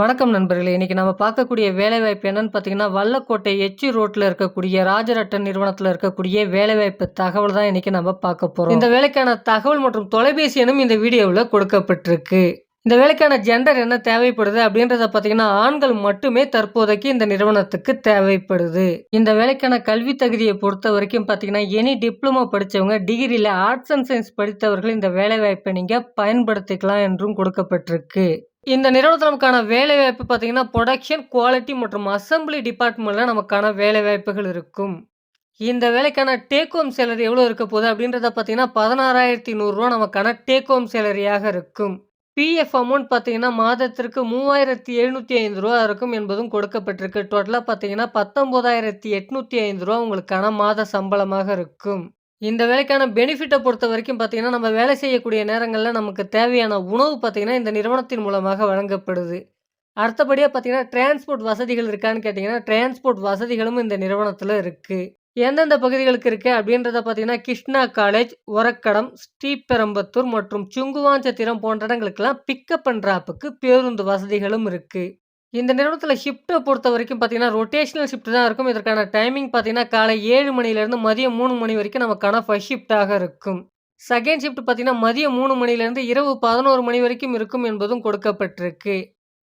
வணக்கம் நண்பர்களே! இன்னைக்கு நம்ம பார்க்கக்கூடிய வேலைவாய்ப்பு என்னன்னு பார்த்தீங்கன்னா, வல்லக்கோட்டை எச்சி ரோட்டில் இருக்கக்கூடிய ராஜரட்டன் நிறுவனத்தில் இருக்கக்கூடிய வேலைவாய்ப்பு தகவல் தான் இன்றைக்கி நம்ம பார்க்க போகிறோம் இந்த வேலைக்கான தகவல் மற்றும் தொலைபேசி எண்ணும் இந்த வீடியோவில் கொடுக்கப்பட்டிருக்கு. இந்த வேலைக்கான ஜெண்டர் என்ன தேவைப்படுது அப்படின்றத பார்த்தீங்கன்னா, ஆண்கள் மட்டுமே தற்போதைக்கு இந்த நிறுவனத்துக்கு தேவைப்படுது. இந்த வேலைக்கான கல்வி தகுதியை பொறுத்த வரைக்கும் பார்த்தீங்கன்னா, எனி டிப்ளமோ படித்தவங்க டிகிரியில் ஆர்ட்ஸ் அண்ட் சயின்ஸ் படித்தவர்கள் இந்த வேலைவாய்ப்பை நீங்கள் பயன்படுத்திக்கலாம் என்றும் கொடுக்கப்பட்டிருக்கு. இந்த நிறுவனத்தில் நமக்கான வேலைவாய்ப்பு பார்த்தீங்கன்னா, ப்ரொடக்ஷன் குவாலிட்டி மற்றும் அசெம்பிளி டிபார்ட்மெண்ட்டில் நமக்கான வேலைவாய்ப்புகள் இருக்கும். இந்த வேலைக்கான டேக் ஹோம் சேலரி எவ்வளோ இருக்க போகுது அப்படின்றத பார்த்தீங்கன்னா, பதினாறாயிரத்தி நூறுரூவா நமக்கான டேக் ஹோம் சேலரியாக இருக்கும். பிஎஃப் அமௌண்ட் பார்த்தீங்கன்னா, மாதத்திற்கு மூவாயிரத்தி எழுநூற்றி ஐந்து ரூபா இருக்கும் என்பதும் கொடுக்கப்பட்டிருக்கு. டோட்டலாக பார்த்தீங்கன்னா, பத்தொம்போதாயிரத்தி எட்நூற்றி ஐந்து ரூபா உங்களுக்கான மாத சம்பளமாக இருக்கும். இந்த வேலைக்கான பெனிஃபிட்டை பொறுத்த வரைக்கும் பார்த்தீங்கன்னா, நம்ம வேலை செய்யக்கூடிய நேரங்களில் நமக்கு தேவையான உணவு பார்த்தீங்கன்னா, இந்த நிறுவனத்தின் மூலமாக வழங்கப்படுது. அடுத்தபடியாக பார்த்தீங்கன்னா, டிரான்ஸ்போர்ட் வசதிகள் இருக்கான்னு கேட்டிங்கன்னா டிரான்ஸ்போர்ட் வசதிகளும் இந்த நிறுவனத்தில் இருக்குது எந்தெந்த பகுதிகளுக்கு இருக்குது அப்படின்றத பார்த்தீங்கன்னா, கிருஷ்ணா காலேஜ், உரக்கடம் ஸ்ரீபெரம்பத்தூர் மற்றும் சுங்குவாஞ்சத்திரம் போன்ற இடங்களுக்கெல்லாம் பிக்கப் அண்ட் ஆப்புக்கு பேருந்து வசதிகளும் இருக்குது இந்த நிறுவனத்தில் ஷிஃப்ட்டை பொறுத்த வரைக்கும் பார்த்தீங்கன்னா, ரொட்டேஷனல் ஷிஃப்ட் தான் இருக்கும். இதற்கான டைமிங் பார்த்தீங்கன்னா, காலை ஏழு மணிலேருந்து மதியம் மூணு மணி வரைக்கும் நமக்கான ஃபர்ஸ்ட் ஷிஃப்ட்டாக இருக்கும். செகண்ட் ஷிஃப்ட் பார்த்தீங்கன்னா, மதியம் மூணு மணிலேருந்து இரவு 11 மணி வரைக்கும் இருக்கும் என்பதும் கொடுக்கப்பட்டிருக்கு.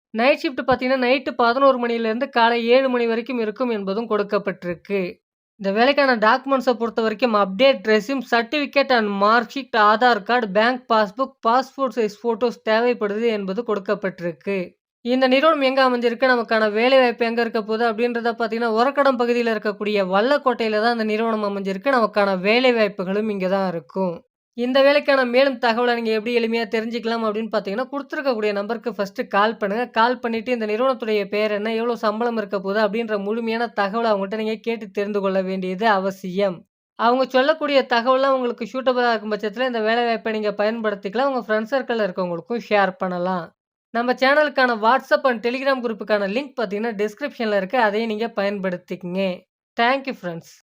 நைட் ஷிஃப்ட் பார்த்தீங்கன்னா, நைட்டு பதினோரு மணிலேருந்து காலை ஏழு மணி வரைக்கும் இருக்கும் என்பதும் கொடுக்கப்பட்டிருக்கு. இந்த வேலைக்கான டாக்குமெண்ட்ஸை பொறுத்த வரைக்கும் update resume, certificate and mark sheet, Aadhaar card, bank passbook, passport size photos தேவைப்படுது என்பது கொடுக்கப்பட்டிருக்கு. இந்த நிறுவனம் எங்கே அமைஞ்சிருக்கு, நமக்கான வேலைவாய்ப்பு எங்கே இருக்க போகுது அப்படின்றத பார்த்தீங்கன்னா, உரக்கடம் பகுதியில் இருக்கக்கூடிய வல்லக்கோட்டையில் தான் இந்த நிறுவனம் அமைஞ்சிருக்கு. நமக்கான வேலைவாய்ப்புகளும் இங்கே தான் இருக்கும். இந்த வேலைக்கான மேலும் தகவலை நீங்கள் எப்படி எளிமையாக தெரிஞ்சுக்கலாம் அப்படின்னு பார்த்தீங்கன்னா, கொடுத்துருக்கக்கூடிய நம்பருக்கு ஃபஸ்ட்டு கால் பண்ணுங்கள் கால் பண்ணிவிட்டு இந்த நிறுவனத்துடைய பேர் என்ன, எவ்வளோ சம்பளம் இருக்க போகுது அப்படின்ற முழுமையான தகவலை அவங்கள்ட்ட நீங்கள் கேட்டு தெரிந்து கொள்ள வேண்டியது அவசியம். அவங்க சொல்லக்கூடிய தகவல்லாம் உங்களுக்கு சூட்டபிளா இருக்கும் பட்சத்தில் இந்த வேலைவாய்ப்பை நீங்கள் பயன்படுத்திக்கலாம். உங்கள் ஃப்ரெண்ட்ஸ் சர்க்கிளில் இருக்கவங்களுக்கும் ஷேர் பண்ணலாம். நம்ம சேனலுக்கான வாட்ஸ்அப் அண்ட் டெலிகிராம் குரூப்புக்கான லிங்க் பார்த்தீங்கன்னா, டிஸ்கிரிப்ஷன்ல இருக்குது அதையும் நீங்க பயன்படுத்திக்கங்க. Thank you